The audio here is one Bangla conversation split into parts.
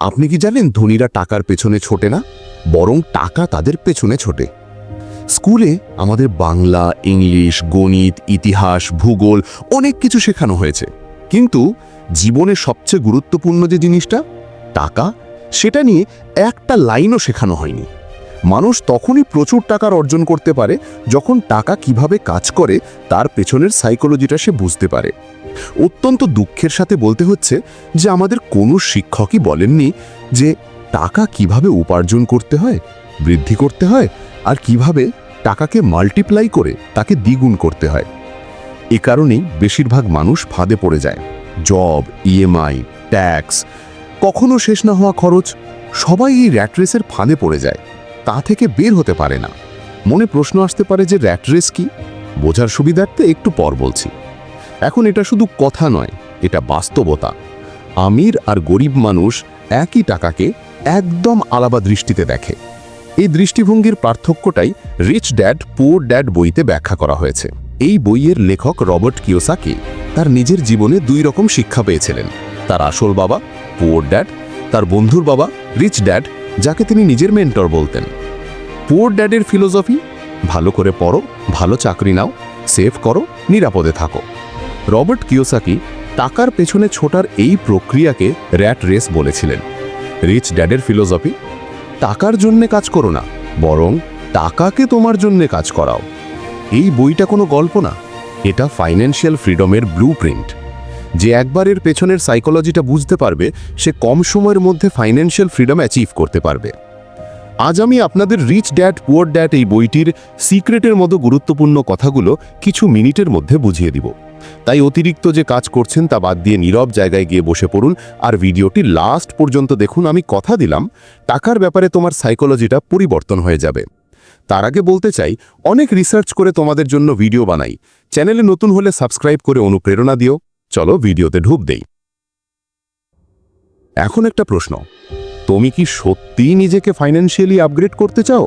আপনি কি জানেন ধনীরা টাকার পেছনে ছোটে না? বরং টাকা তাদের পেছনে ছোটে। স্কুলে আমাদের বাংলা, ইংলিশ, গণিত, ইতিহাস, ভূগোল অনেক কিছু শেখানো হয়েছে। কিন্তু জীবনে সবচেয়ে গুরুত্বপূর্ণ যে জিনিসটা, টাকা, সেটা নিয়ে একটা লাইনও শেখানো হয়নি। মানুষ তখনই প্রচুর টাকার অর্জন করতে পারে, যখন টাকা কীভাবে কাজ করে, তার পেছনের সাইকোলজিটা সে বুঝতে পারে। অত্যন্ত দুঃখের সাথে বলতে হচ্ছে যে আমাদের কোনো শিক্ষকই বলেননি যে টাকা কীভাবে উপার্জন করতে হয়, বৃদ্ধি করতে হয় আর কীভাবে টাকাকে মাল্টিপ্লাই করে তাকে দ্বিগুণ করতে হয়। এ কারণেই বেশিরভাগ মানুষ ফাঁদে পড়ে যায়। জব ইএমআই ট্যাক্স কখনো শেষ না হওয়া খরচ, সবাই এই র্যাট রেসের ফাঁদে পড়ে যায়। তা থেকে বের হতে পারে না। মনে প্রশ্ন আসতে পারে যে র্যাট রেস কি? বোঝার সুবিধার্থে একটু পর বলছি। এখন এটা শুধু কথা নয়, এটা বাস্তবতা। আমির আর গরিব মানুষ একই টাকাকে একদম আলাদা দৃষ্টিতে দেখে। এই দৃষ্টিভঙ্গির পার্থক্যটাই রিচ ড্যাড পুয়ার ড্যাড বইতে ব্যাখ্যা করা হয়েছে। এই বইয়ের লেখক রবার্ট কিওসাকি তার নিজের জীবনে দুই রকম শিক্ষা পেয়েছিলেন। তার আসল বাবা পুয়ার ড্যাড তার বন্ধুর বাবা রিচ ড্যাড যাকে তিনি নিজের মেন্টর বলতেন। পুয়ার ড্যাডের ফিলোসফি ভালো করে পড়ো, ভালো চাকরি নাও সেভ করো, নিরাপদে থাকো। রবার্ট কিওসাকি টাকার পেছনে ছোটার এই প্রক্রিয়াকে র্যাট রেস বলেছিলেন। রিচ ড্যাডের ফিলোসফি, টাকার জন্যে কাজ করো না, বরং টাকাকে তোমার জন্যে কাজ করাও। এই বইটা কোনো গল্প না, এটা ফাইন্যান্সিয়াল ফ্রিডমের ব্লু প্রিন্ট যে একবার এর পেছনের সাইকোলজিটা বুঝতে পারবে, সে কম সময়ের মধ্যে ফাইন্যান্সিয়াল ফ্রিডম অ্যাচিভ করতে পারবে। আজ আমি আপনাদের রিচ ড্যাড, পুয়ার ড্যাড এই বইটির সিক্রেটের মতো গুরুত্বপূর্ণ কথাগুলো কিছু মিনিটের মধ্যে বুঝিয়ে দিব। তাই অতিরিক্ত যে কাজ করছেন তা বাদ দিয়ে নীরব জায়গায় গিয়ে বসে পড়ুন আর ভিডিওটি লাস্ট পর্যন্ত দেখুন। আমি কথা দিলাম, টাকার ব্যাপারে তোমার সাইকোলজিটা পরিবর্তন হয়ে যাবে। তার আগে বলতে চাই, অনেক রিসার্চ করে তোমাদের জন্য ভিডিও বানাই। চ্যানেলে নতুন হলে সাবস্ক্রাইব করে অনুপ্রেরণা দিও। চলো ভিডিওতে ঢুক দেই। এখন একটা প্রশ্ন, তুমি কি সত্যিই নিজেকে ফাইন্যান্সিয়ালি আপগ্রেড করতে চাও?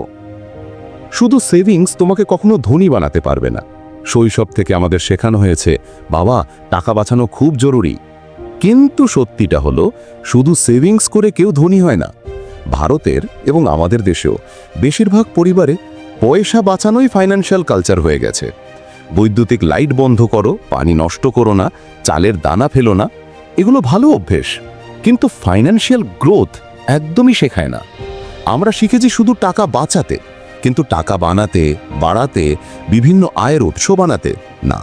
শুধু সেভিংস তোমাকে কখনো ধনী বানাতে পারবে না। শৈশব থেকে আমাদের শেখানো হয়েছে, বাবা, টাকা বাঁচানো খুব জরুরি। কিন্তু সত্যিটা হলো, শুধু সেভিংস করে কেউ ধনী হয় না। ভারতের এবং আমাদের দেশেও বেশিরভাগ পরিবারে পয়সা বাঁচানোই ফাইন্যান্সিয়াল কালচার হয়ে গেছে। বৈদ্যুতিক লাইট বন্ধ করো, পানি নষ্ট করো না, চালের দানা ফেলো না, এগুলো ভালো অভ্যেস। কিন্তু ফাইন্যান্সিয়াল গ্রোথ একদমই শেখায় না। আমরা শিখেছি শুধু টাকা বাঁচাতে। কিন্তু টাকা বানাতে, বাড়াতে, বিভিন্ন আয়ের উৎস বানাতে না।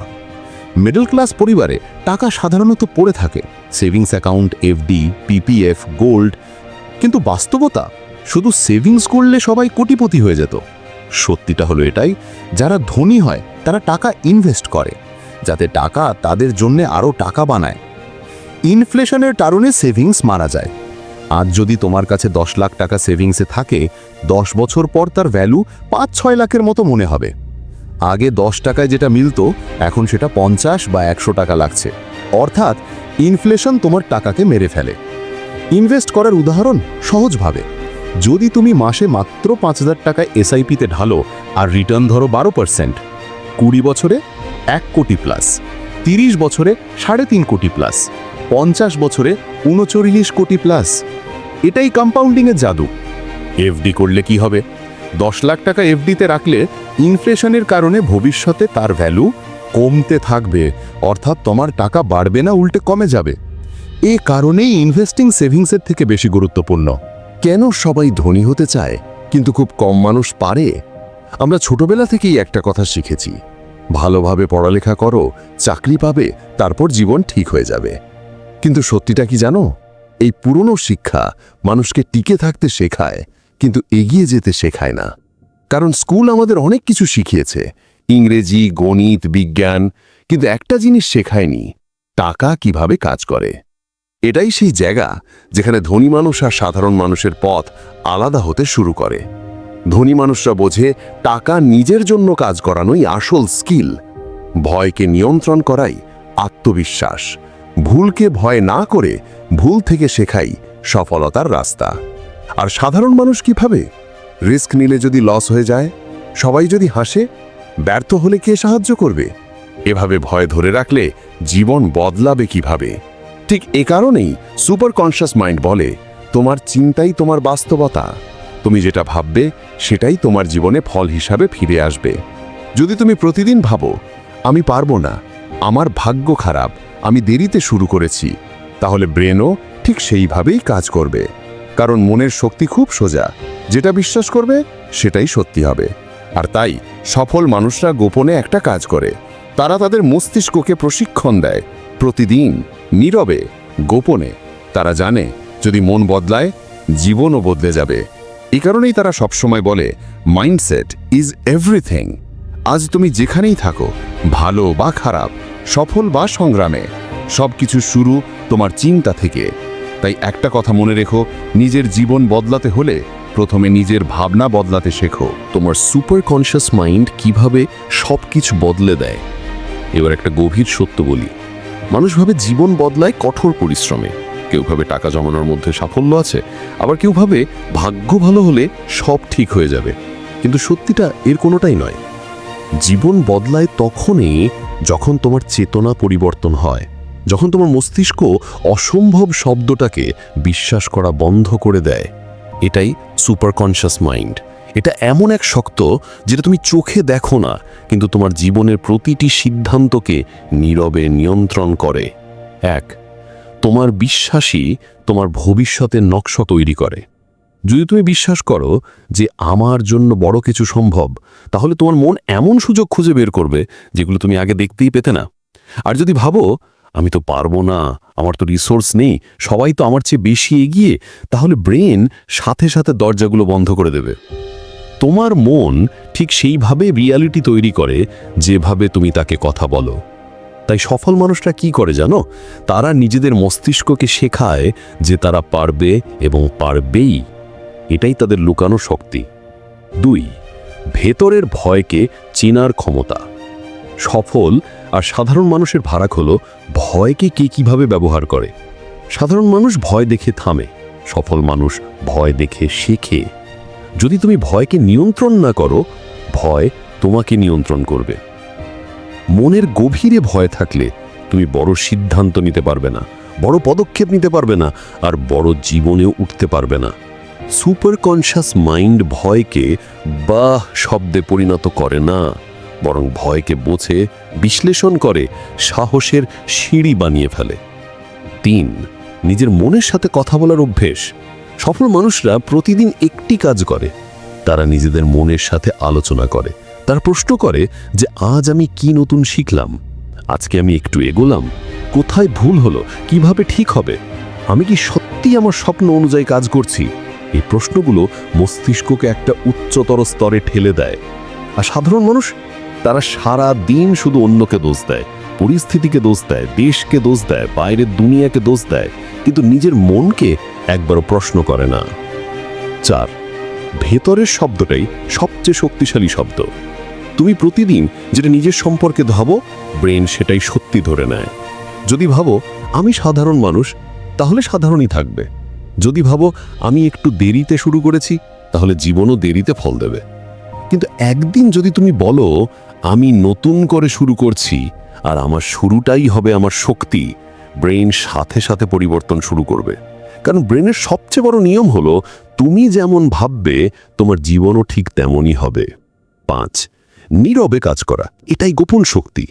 মিডল ক্লাস পরিবারে টাকা সাধারণত পড়ে থাকে, savings account, FD, PPF, gold, কিন্তু বাস্তবতা শুধু সেভিংস করলে সবাই কোটিপতি হয়ে যেত। সত্যিটা হলো এটাই, যারা ধনী হয়, তারা টাকা ইনভেস্ট করে, যাতে টাকা তাদের জন্যে আরও টাকা বানায়। ইনফ্লেশনের কারণে সেভিংস মারা যায়। আজ যদি তোমার কাছে দশ লাখ টাকা সেভিংসে থাকে, দশ বছর পর তার ভ্যালু পাঁচ, ছয় লাখের মতো মনে হবে। আগে দশ টাকায় যেটা মিলতো, এখন সেটা পঞ্চাশ বা একশো টাকা লাগছে। অর্থাৎ ইনফ্লেশন তোমার টাকাকে মেরে ফেলে। ইনভেস্ট করার উদাহরণ সহজভাবে। যদি তুমি মাসে মাত্র পাঁচ হাজার টাকা এসআইপিতে ঢালো আর রিটার্ন ধরো বারো পার্সেন্ট কুড়ি বছরে এক কোটি প্লাস তিরিশ বছরে সাড়ে তিন কোটি প্লাস পঞ্চাশ বছরে উনচল্লিশ কোটি প্লাস এটাই কম্পাউন্ডিংয়ের জাদু। এফডি করলে কি হবে? দশ লাখ টাকা এফডিতে রাখলে ইনফ্লেশনের কারণে ভবিষ্যতে তার ভ্যালু কমতে থাকবে, অর্থাৎ তোমার টাকা বাড়বে না, উল্টে কমে যাবে। এ কারণেই ইনভেস্টিং সেভিংসের থেকে বেশি গুরুত্বপূর্ণ। কেন সবাই ধনী হতে চায়, কিন্তু খুব কম মানুষ পারে? আমরা ছোটবেলা থেকেই একটা কথা শিখেছি, ভালোভাবে পড়ালেখা করো, চাকরি পাবে, তারপর জীবন ঠিক হয়ে যাবে। কিন্তু সত্যিটা কি জানো? এই পুরনো শিক্ষা মানুষকে টিকে থাকতে শেখায়, কিন্তু এগিয়ে যেতে শেখায় না। কারণ স্কুল আমাদের অনেক কিছু শিখিয়েছে, ইংরেজি, গণিত, বিজ্ঞান, কিন্তু একটা জিনিস শেখায়নি, টাকা কীভাবে কাজ করে। এটাই সেই জায়গা যেখানে ধনী মানুষ আর সাধারণ মানুষের পথ আলাদা হতে শুরু করে। ধনী মানুষরা বোঝে টাকা নিজের জন্য কাজ করানোই আসল স্কিল। ভয়কে নিয়ন্ত্রণ করাই আত্মবিশ্বাস। ভুলকে ভয় না করে ভুল থেকে শেখাই সফলতার রাস্তা। আর সাধারণ মানুষ কীভাবে? রিস্ক নিলে যদি লস হয়ে যায়, সবাই যদি হাসে, ব্যর্থ হলে কে সাহায্য করবে? এভাবে ভয় ধরে রাখলে জীবন বদলাবে কীভাবে? ঠিক এ কারণেই সুপার কনশাস মাইন্ড বলে, তোমার চিন্তাই তোমার বাস্তবতা। তুমি যেটা ভাববে, সেটাই তোমার জীবনে ফল হিসাবে ফিরে আসবে। যদি তুমি প্রতিদিন ভাবো, আমি পারব না, আমার ভাগ্য খারাপ, আমি দেরিতে শুরু করেছি তাহলে ব্রেনও ঠিক সেইভাবেই কাজ করবে। কারণ মনের শক্তি খুব সোজা। যেটা বিশ্বাস করবে, সেটাই সত্যি হবে। আর তাই সফল মানুষরা গোপনে একটা কাজ করে। তারা তাদের মস্তিষ্ককে প্রশিক্ষণ দেয়। প্রতিদিন, নীরবে, গোপনে। তারা জানে, যদি মন বদলায়, জীবনও বদলে যাবে। এই কারণেই তারা সবসময় বলে মাইন্ডসেট ইজ এভরিথিং আজ তুমি যেখানেই থাকো, ভালো বা খারাপ, সফল বা সংগ্রামে সব কিছু শুরু তোমার চিন্তা থেকে। তাই একটা কথা মনে রেখো, নিজের জীবন বদলাতে হলে প্রথমে নিজের ভাবনা বদলাতে শেখো। তোমার সুপার কনশিয়াস মাইন্ড কীভাবে সব কিছু বদলে দেয়? এবার একটা গভীর সত্য বলি। মানুষ ভাবে জীবন বদলায় কঠোর পরিশ্রমে। কেউ ভাবে টাকা জমানোর মধ্যে সাফল্য আছে, আবার কেউ ভাবে ভাগ্য ভালো হলে সব ঠিক হয়ে যাবে। কিন্তু সত্যিটা এর কোনোটাই নয়। জীবন বদলায় তখনই যখন তোমার চেতনা পরিবর্তন হয়। যখন তোমার মস্তিষ্ক অসম্ভব শব্দটাকে বিশ্বাস করা বন্ধ করে দেয়, এটাই সুপার কনশিয়াস মাইন্ড এটা এমন এক শক্ত যেটা তুমি চোখে দেখো না, কিন্তু তোমার জীবনের প্রতিটি সিদ্ধান্তকে নীরবে নিয়ন্ত্রণ করে। এক, তোমার বিশ্বাসই তোমার ভবিষ্যতের নকশা তৈরি করে। যদি তুমি বিশ্বাস করো যে আমার জন্য বড় কিছু সম্ভব, তাহলে তোমার মন এমন সুযোগ খুঁজে বের করবে যেগুলো তুমি আগে দেখতেই পেতে না। আর যদি ভাবো আমি তো পারব না, আমার তো রিসোর্স নেই, সবাই তো আমার চেয়ে বেশি এগিয়ে, তাহলে ব্রেন সাথে সাথে দরজাগুলো বন্ধ করে দেবে। তোমার মন ঠিক সেইভাবে রিয়ালিটি তৈরি করে যেভাবে তুমি তাকে কথা বলো। তাই সফল মানুষরা কি করে জানো? তারা নিজেদের মস্তিষ্ককে শেখায় যে তারা পারবে এবং পারবেই। এটাই তাদের লুকানো শক্তি। দুই, ভেতরের ভয়কে চেনার ক্ষমতা। সফল আর সাধারণ মানুষের ভাড়াক হলো ভয়কে কে কীভাবে ব্যবহার করে। সাধারণ মানুষ ভয় দেখে থামে, সফল মানুষ ভয় দেখে শেখে। যদি তুমি ভয়কে নিয়ন্ত্রণ না করো, ভয় তোমাকে নিয়ন্ত্রণ করবে। মনের গভীরে ভয় থাকলে তুমি বড় সিদ্ধান্ত নিতে পারবে না, বড় পদক্ষেপ নিতে পারবে না আর বড় জীবনেও উঠতে পারবে না। সুপার কনশাস মাইন্ড ভয়কে বাহ শব্দে পরিণত করে না। বরং ভয়কে বোঝে, বিশ্লেষণ করে, সাহসের সিঁড়ি বানিয়ে ফেলে। তিন, নিজের মনের সাথে কথা বলার অভ্যেস। সফল মানুষরা প্রতিদিন একটি কাজ করে। তারা নিজেদের মনের সাথে আলোচনা করে। তারা প্রশ্ন করে যে, আজ আমি কি নতুন শিখলাম? আজকে আমি একটু এগোলাম? কোথায় ভুল হলো? কীভাবে ঠিক হবে? আমি কি সত্যি আমার স্বপ্ন অনুযায়ী কাজ করছি? এই প্রশ্নগুলো মস্তিষ্ককে একটা উচ্চতর স্তরে ঠেলে দেয়। আর সাধারণ মানুষ তারা সারা দিন শুধু অন্যকে দোষ দেয়, পরিস্থিতিকে দোষ দেয়, দেশকে দোষ দেয়, বাইরের দুনিয়াকে দোষ দেয়, কিন্তু নিজের মনকে একবারও প্রশ্ন করে না। চার, ভেতরের শব্দটাই সবচেয়ে শক্তিশালী শব্দ। তুমি প্রতিদিন যেটা নিজের সম্পর্কে ভাবো, ব্রেন সেটাই সত্যি ধরে নেয়। যদি ভাবো, আমি সাধারণ মানুষ, তাহলে সাধারণই থাকবে। যদি ভাবো, আমি একটু দেরিতে শুরু করেছি, তাহলে জীবনও দেরিতে ফল দেবে। কিন্তু একদিন যদি তুমি বলো, আমি নতুন করে শুরু করছি আর আমার শুরুটাই হবে আমার শক্তি ব্রেন সাথে সাথে পরিবর্তন শুরু করবে। কারণ ব্রেনের সবচেয়ে বড় নিয়ম হলো, তুমি যেমন ভাববে, তোমার জীবনও ঠিক তেমনই হবে। পাঁচ, নীরবে কাজ করা, এটাই গোপন শক্তি।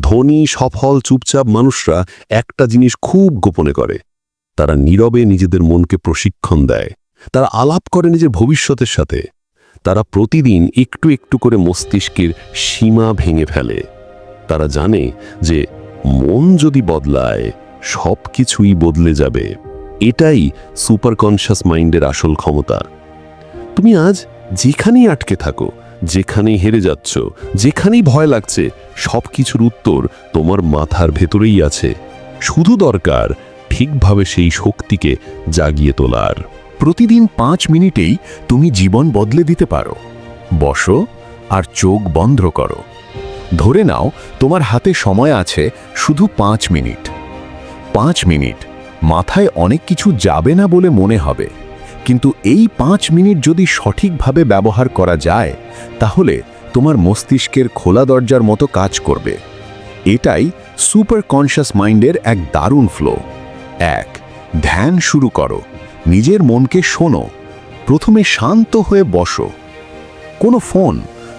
ধনী, সফল, চুপচাপ মানুষরা একটা জিনিস খুব গোপনে করে। তারা নীরবে নিজেদের মনকে প্রশিক্ষণ দেয়। তারা আলাপ করে নিজের ভবিষ্যতের সাথে। তারা প্রতিদিন একটু একটু করে মস্তিষ্কের সীমা ভেঙে ফেলে। তারা জানে যে মন যদি বদলায় সব কিছুই বদলে যাবে। এটাই সুপার কনশাস মাইন্ডের আসল ক্ষমতা। তুমি আজ যেখানেই আটকে থাকো, যেখানেই হেরে যাচ্ছ, যেখানেই ভয় লাগছে সব কিছুর উত্তর তোমার মাথার ভেতরেই আছে। শুধু দরকার ঠিকভাবে সেই শক্তিকে জাগিয়ে তোলার। প্রতিদিন পাঁচ মিনিটেই তুমি জীবন বদলে দিতে পারো। বসো আর চোখ বন্ধ করো। ধরে নাও তোমার হাতে সময় আছে শুধু পাঁচ মিনিট। পাঁচ মিনিট মাথায় অনেক কিছু যাবে না বলে মনে হবে। কিন্তু এই পাঁচ মিনিট যদি সঠিকভাবে ব্যবহার করা যায়, তাহলে তোমার মস্তিষ্কের খোলা দরজার মতো কাজ করবে। এটাই সুপার কনশাস মাইন্ডের এক দারুণ ফ্লো। এক, ধ্যান শুরু করো। নিজের মনকে শোনো, প্রথমে শান্ত হয়ে বসো। কোনো ফোন,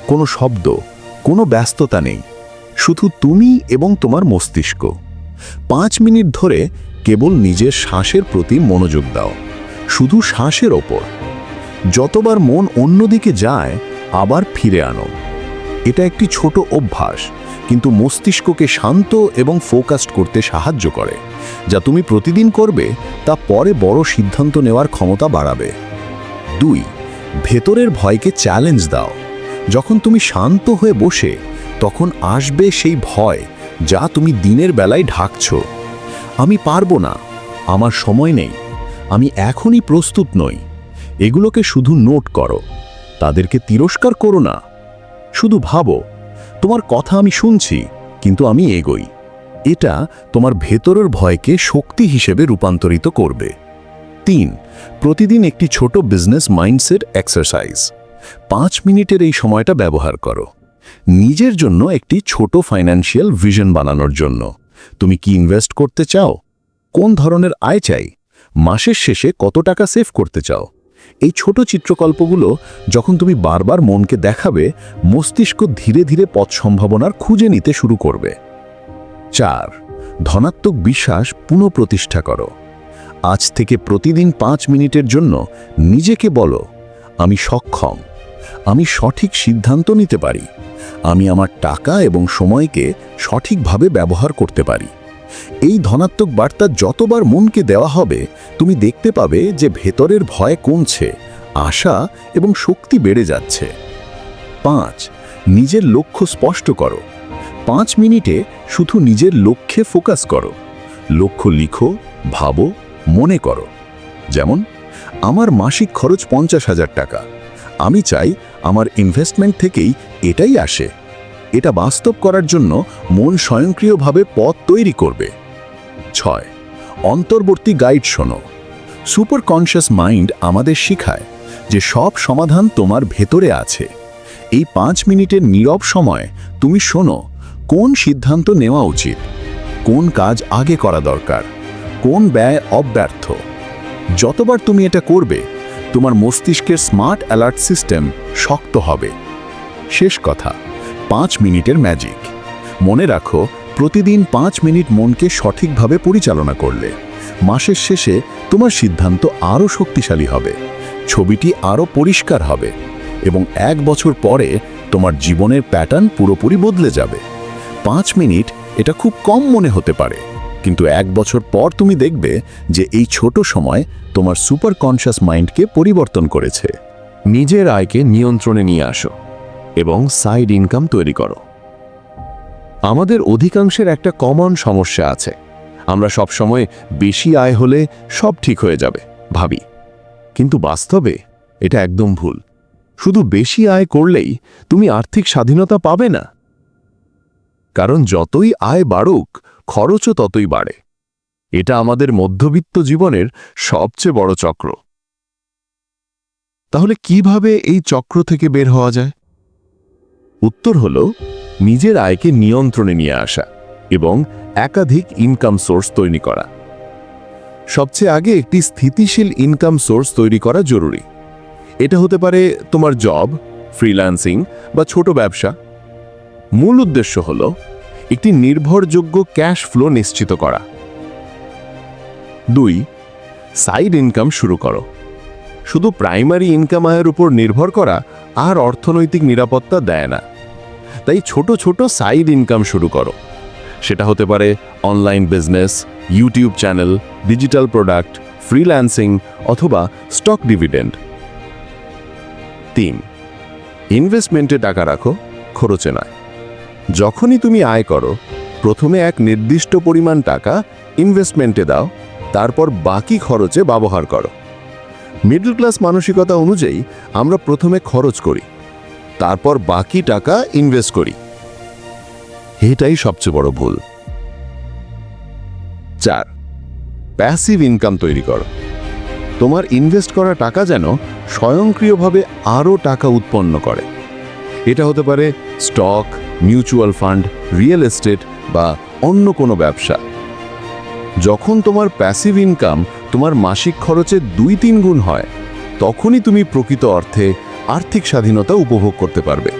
কোনো শব্দ, কোনো ব্যস্ততা নেই, শুধু তুমি এবং তোমার মস্তিষ্ক। পাঁচ মিনিট ধরে কেবল নিজের শ্বাসের প্রতি মনোযোগ দাও, শুধু শ্বাসের ওপর। যতবার মন অন্যদিকে যায়, আবার ফিরে আনো। এটা একটি ছোট অভ্যাস কিন্তু মস্তিষ্ককে শান্ত এবং ফোকাসড করতে সাহায্য করে, যা তুমি প্রতিদিন করবে তা পরে বড় সিদ্ধান্ত নেওয়ার ক্ষমতা বাড়াবে। দুই, ভেতরের ভয়কে চ্যালেঞ্জ দাও। যখন তুমি শান্ত হয়ে বসে, তখন আসবে সেই ভয় যা তুমি দিনের বেলায় ঢাকছ। আমি পারব না, আমার সময় নেই, আমি এখনই প্রস্তুত নই। এগুলোকে শুধু নোট করো, তাদেরকে তিরস্কার করো না, শুধু ভাবো তোমার কথা আমি শুনছি, কিন্তু আমি এগোই। এটা তোমার ভেতরের ভয়কে শক্তি হিসেবে রূপান্তরিত করবে। তিন, প্রতিদিন একটি ছোট বিজনেস মাইন্ডসেট এক্সারসাইজ পাঁচ মিনিটের এই সময়টা ব্যবহার করো। নিজের জন্য একটি ছোট ফাইন্যান্সিয়াল ভিশন বানানোর জন্য। তুমি কি ইনভেস্ট করতে চাও? কোন ধরনের আয় চাই? মাসের শেষে কত টাকা সেভ করতে চাও? এই ছোট চিত্রকল্পগুলো যখন তুমি বারবার মনকে দেখাবে, মস্তিষ্ক ধীরে ধীরে পথ সম্ভাবনার খুঁজে নিতে শুরু করবে। চার, ধনাত্মক বিশ্বাস পুনঃপ্রতিষ্ঠা করো। আজ থেকে প্রতিদিন পাঁচ মিনিটের জন্য নিজেকে বলো, আমি সক্ষম। আমি সঠিক সিদ্ধান্ত নিতে পারি। আমি আমার টাকা এবং সময়কে সঠিকভাবে ব্যবহার করতে পারি। এই ধনাত্মক বার্তা যতবার মনকে দেওয়া হবে, তুমি দেখতে পাবে যে ভেতরের ভয় কমছে, আশা এবং শক্তি বেড়ে যাচ্ছে। পাঁচ, নিজের লক্ষ্য স্পষ্ট করো। পাঁচ মিনিটে শুধু নিজের লক্ষ্যে ফোকাস করো। লক্ষ্য লিখো, ভাবো, মনে করো। যেমন, আমার মাসিক খরচ পঞ্চাশ হাজার টাকা। আমি চাই আমার ইনভেস্টমেন্ট থেকেই এটাই আসে। এটা বাস্তব করার জন্য মন স্বয়ংক্রিয়ভাবে পথ তৈরি করবে। ছয়, অন্তর্বর্তী গাইড শোনো। সুপার কনশিয়াস মাইন্ড আমাদের শিখায় যে সব সমাধান তোমার ভেতরে আছে। এই পাঁচ মিনিটের নীরব সময় তুমি শোনো, কোন সিদ্ধান্ত নেওয়া উচিত? কোন কাজ আগে করা দরকার? কোন ব্যয় অব্যর্থ? যতবার তুমি এটা করবে, তোমার মস্তিষ্কের স্মার্ট অ্যালার্ট সিস্টেম শক্ত হবে। শেষ কথা। পাঁচ মিনিটের ম্যাজিক মনে রাখো, প্রতিদিন পাঁচ মিনিট মনকে সঠিকভাবে পরিচালনা করলে। মাসের শেষে তোমার সিদ্ধান্ত আরও শক্তিশালী হবে। ছবিটি আরও পরিষ্কার হবে এবং এক বছর পরে তোমার জীবনের প্যাটার্ন পুরোপুরি বদলে যাবে। পাঁচ মিনিট এটা খুব কম মনে হতে পারে, কিন্তু এক বছর পর তুমি দেখবে যে এই ছোট সময় তোমার সুপার কনশাস মাইন্ডকে পরিবর্তন করেছে। নিজের আয়কে নিয়ন্ত্রণে নিয়ে আসো। এবং সাইড ইনকাম তৈরি করো। আমাদের অধিকাংশের একটা কমন সমস্যা আছে। আমরা সবসময় বেশি আয় হলে সব ঠিক হয়ে যাবে, ভাবি। কিন্তু বাস্তবে এটা একদম ভুল। শুধু বেশি আয় করলেই তুমি আর্থিক স্বাধীনতা পাবে না। কারণ যতই আয় বাড়ুক, খরচও ততই বাড়ে। এটা আমাদের মধ্যবিত্ত জীবনের সবচেয়ে বড় চক্র। তাহলে কীভাবে এই চক্র থেকে বের হওয়া যায়? উত্তর হল, নিজের আয়কে নিয়ন্ত্রণে নিয়ে আসা এবং একাধিক ইনকাম সোর্স তৈরি করা। সবচেয়ে আগে একটি স্থিতিশীল ইনকাম সোর্স তৈরি করা জরুরি। এটা হতে পারে তোমার জব ফ্রিল্যান্সিং বা ছোট ব্যবসা। মূল উদ্দেশ্য হল, একটি নির্ভরযোগ্য ক্যাশ ফ্লো নিশ্চিত করা। দুই সাইড ইনকাম শুরু করো। শুধু প্রাইমারি ইনকাম আয়ের উপর নির্ভর করা আর অর্থনৈতিক নিরাপত্তা দেয় না। তাই ছোট ছোট সাইড ইনকাম শুরু করো। সেটা হতে পারে online business YouTube channel digital product freelancing অথবা স্টক ডিভিডেন্ড তিন ইনভেস্টমেন্টে টাকা রাখো, খরচে নয়। যখনই তুমি আয় করো, প্রথমে এক নির্দিষ্ট পরিমাণ টাকা ইনভেস্টমেন্টে দাও, তারপর বাকি খরচে ব্যবহার করো। মিডল ক্লাস মানসিকতা অনুযায়ী আমরা প্রথমে খরচ করি। তারপর বাকি টাকা ইনভেস্ট করি। এটাই সবচেয়ে বড় ভুল। চার প্যাসিভ ইনকাম তৈরি করো। তোমার ইনভেস্ট করা টাকা যেন স্বয়ংক্রিয়ভাবে আরও টাকা উৎপন্ন করে। এটা হতে পারে stock mutual fund real estate বা অন্য কোনো ব্যবসা। যখন তোমার প্যাসিভ ইনকাম তোমার মাসিক খরচে দুই তিন গুণ হয়, তখনই তুমি প্রকৃত অর্থে আর্থিক স্বাধীনতা উপভোগ করতে পারবে।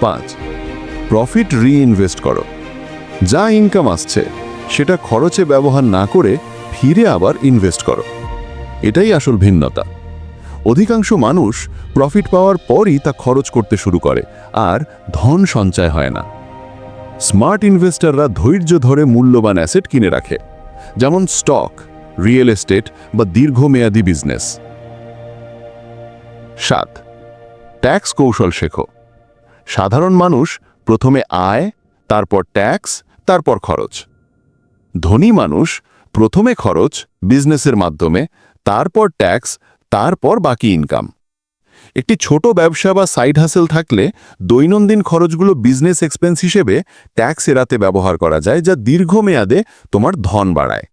পাঁচ প্রফিট রিইনভেস্ট করো। যা ইনকাম আসছে, সেটা খরচে ব্যবহার না করে ফিরে আবার ইনভেস্ট করো। এটাই আসল ভিন্নতা। অধিকাংশ মানুষ প্রফিট পাওয়ার পরই তা খরচ করতে শুরু করে, আর ধন সঞ্চয় হয় না। স্মার্ট ইনভেস্টররা ধৈর্য ধরে মূল্যবান অ্যাসেট কিনে রাখে, যেমন স্টক রিয়েল এস্টেট বা দীর্ঘমেয়াদী বিজনেস সাত। ট্যাক্স কৌশল শেখো। সাধারণ মানুষ প্রথমে আয়, তারপর ট্যাক্স, তারপর খরচ। ধনী মানুষ প্রথমে খরচ বিজনেসের মাধ্যমে, তারপর ট্যাক্স, তারপর বাকি ইনকাম। একটি ছোট ব্যবসা বা সাইড হাসেল থাকলে দৈনন্দিন খরচগুলো বিজনেস এক্সপেন্স হিসেবে ট্যাক্স এড়াতে ব্যবহার করা যায়, যা দীর্ঘমেয়াদে তোমার ধন বাড়ায়।